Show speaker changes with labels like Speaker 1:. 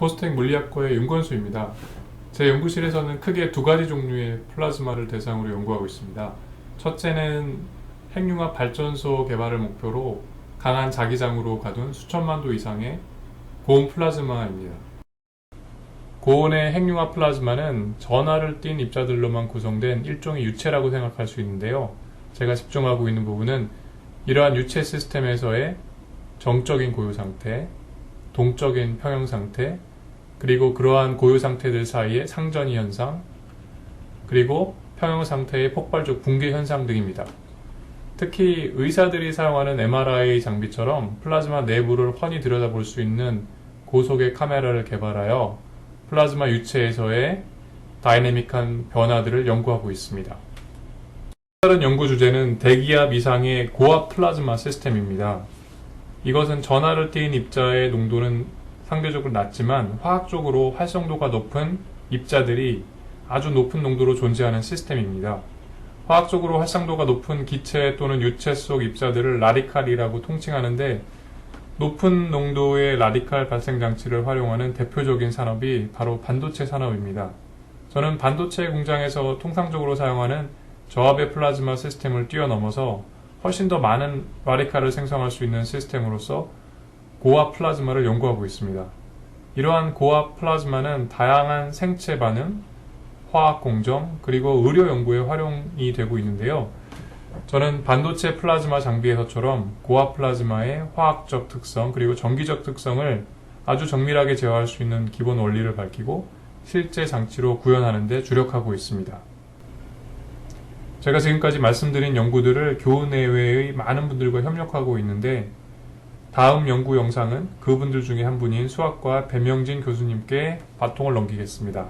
Speaker 1: 포스텍 물리학과의 윤건수입니다. 제 연구실에서는 크게 두 가지 종류의 플라즈마를 대상으로 연구하고 있습니다. 첫째는 핵융합 발전소 개발을 목표로 강한 자기장으로 가둔 수천만 도 이상의 고온 플라즈마입니다. 고온의 핵융합 플라즈마는 전하를 띤 입자들로만 구성된 일종의 유체라고 생각할 수 있는데요. 제가 집중하고 있는 부분은 이러한 유체 시스템에서의 정적인 고유 상태, 동적인 평형 상태, 그리고 그러한 고유 상태들 사이의 상전이 현상, 그리고 평형 상태의 폭발적 붕괴 현상 등입니다. 특히 의사들이 사용하는 MRI 장비처럼 플라즈마 내부를 훤히 들여다볼 수 있는 고속의 카메라를 개발하여 플라즈마 유체에서의 다이내믹한 변화들을 연구하고 있습니다. 다른 연구 주제는 대기압 이상의 고압 플라즈마 시스템입니다. 이것은 전하를 띈 입자의 농도는 상대적으로 낮지만 화학적으로 활성도가 높은 입자들이 아주 높은 농도로 존재하는 시스템입니다. 화학적으로 활성도가 높은 기체 또는 유체 속 입자들을 라디칼이라고 통칭하는데 높은 농도의 라디칼 발생 장치를 활용하는 대표적인 산업이 바로 반도체 산업입니다. 저는 반도체 공장에서 통상적으로 사용하는 저압의 플라즈마 시스템을 뛰어넘어서 훨씬 더 많은 라디칼을 생성할 수 있는 시스템으로서 고압 플라즈마를 연구하고 있습니다. 이러한 고압 플라즈마는 다양한 생체 반응, 화학 공정, 그리고 의료 연구에 활용이 되고 있는데요. 저는 반도체 플라즈마 장비에서처럼 고압 플라즈마의 화학적 특성 그리고 전기적 특성을 아주 정밀하게 제어할 수 있는 기본 원리를 밝히고 실제 장치로 구현하는 데 주력하고 있습니다. 제가 지금까지 말씀드린 연구들을 교내 외의 많은 분들과 협력하고 있는데 다음 연구 영상은 그분들 중에 한 분인 수학과 배명진 교수님께 바통을 넘기겠습니다.